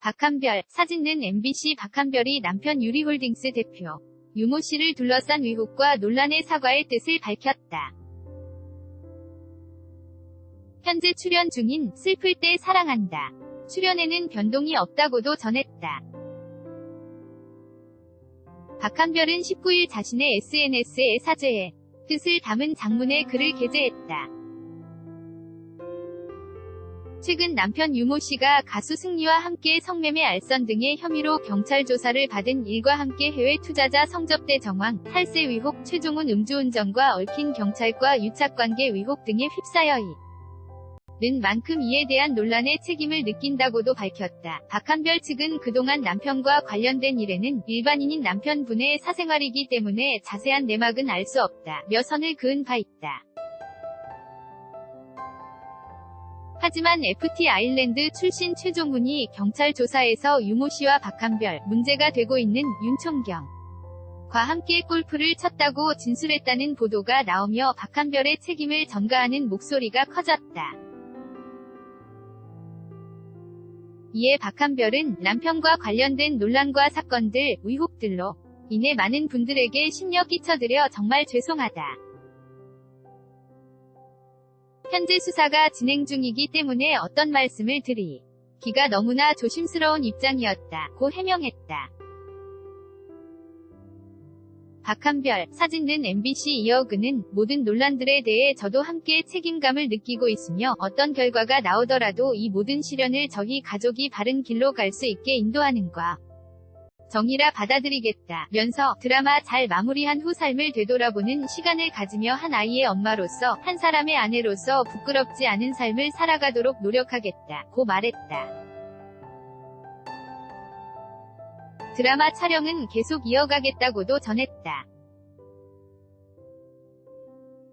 박한별, 사진는 MBC 박한별이 남편 유리홀딩스 대표 유모 씨를 둘러싼 의혹과 논란의 사과의 뜻을 밝혔다. 현재 출연 중인 슬플 때 사랑한다. 출연에는 변동이 없다고도 전했다. 박한별은 19일 자신의 SNS에 사죄의 뜻을 담은 장문의 글을 게재했다. 최근 남편 유모 씨가 가수 승리와 함께 성매매 알선 등의 혐의로 경찰 조사를 받은 일과 함께 해외 투자자 성접대 정황, 탈세 의혹, 최종훈 음주운전과 얽힌 경찰과 유착관계 의혹 등에 휩싸여 있는 만큼 이에 대한 논란에 책임을 느낀다고도 밝혔다. 박한별 측은 그동안 남편과 관련된 일에는 일반인인 남편분의 사생활이기 때문에 자세한 내막은 알 수 없다. 며 선을 그은 바 있다. 하지만 FT 아일랜드 출신 최종훈이 경찰 조사에서 유모 씨와 박한별 문제가 되고 있는 윤총경 과 함께 골프를 쳤다고 진술했다는 보도가 나오며 박한별의 책임을 전가하는 목소리가 커졌다. 이에 박한별은 남편과 관련된 논란과 사건들, 의혹들로 인해 많은 분들에게 심려 끼쳐드려 정말 죄송하다. 현재 수사가 진행 중이기 때문에 어떤 말씀을 드리 기가 너무나 조심스러운 입장이었다. 고 해명했다. 박한별, 사진는 MBC 이어그는 모든 논란들에 대해 저도 함께 책임감을 느끼고 있으며 어떤 결과가 나오더라도 이 모든 시련을 저희 가족이 바른 길로 갈 수 있게 인도하는 과 정의라 받아들이겠다. 면서 드라마 잘 마무리한 후 삶을 되돌아보는 시간을 가지며 한 아이의 엄마로서 한 사람의 아내로서 부끄럽지 않은 삶을 살아가도록 노력하겠다. 고 말했다. 드라마 촬영은 계속 이어가겠다고도 전했다.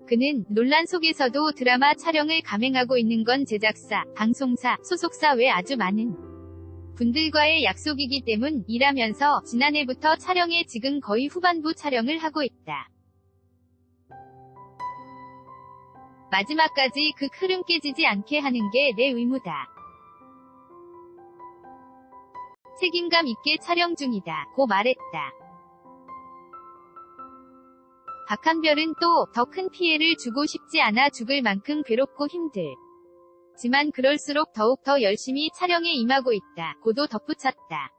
그는 논란 속에서도 드라마 촬영을 감행하고 있는 건 제작사, 방송사, 소속사 외 아주 많은 분들과의 약속이기 때문 이라면서 지난해부터 촬영에 지금 거의 후반부 촬영을 하고 있다. 마지막까지 그 흐름 깨지지 않게 하는 게 내 의무다. 책임감 있게 촬영 중이다. 고 말했다. 박한별은 또 더 큰 피해를 주고 싶지 않아 죽을 만큼 괴롭고 힘들. 지만 그럴수록 더욱 더 열심히 촬영에 임하고 있다. 고도 덧붙였다.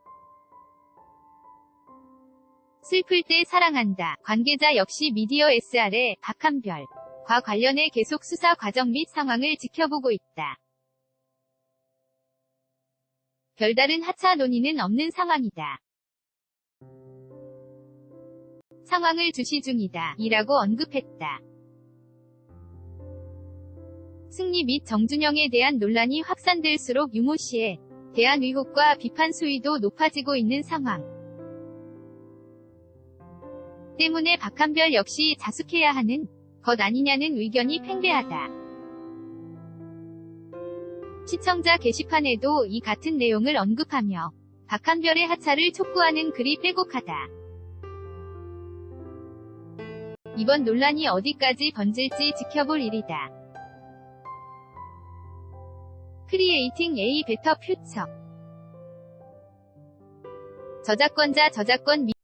슬플 때 사랑한다. 관계자 역시 미디어 SR의 박한별. 과 관련해 계속 수사 과정 및 상황을 지켜보고 있다. 별다른 하차 논의는 없는 상황이다. 상황을 주시 중이다. 이라고 언급했다. 승리 및 정준영에 대한 논란이 확산될수록 유모 씨에 대한 의혹과 비판 수위도 높아지고 있는 상황. 때문에 박한별 역시 자숙해야 하는 것 아니냐는 의견이 팽배하다. 시청자 게시판에도 이 같은 내용을 언급하며 박한별의 하차를 촉구하는 글이 빼곡하다. 이번 논란이 어디까지 번질지 지켜볼 일이다. 크리에이팅 A 베터 퓨처 저작권자 저작권 미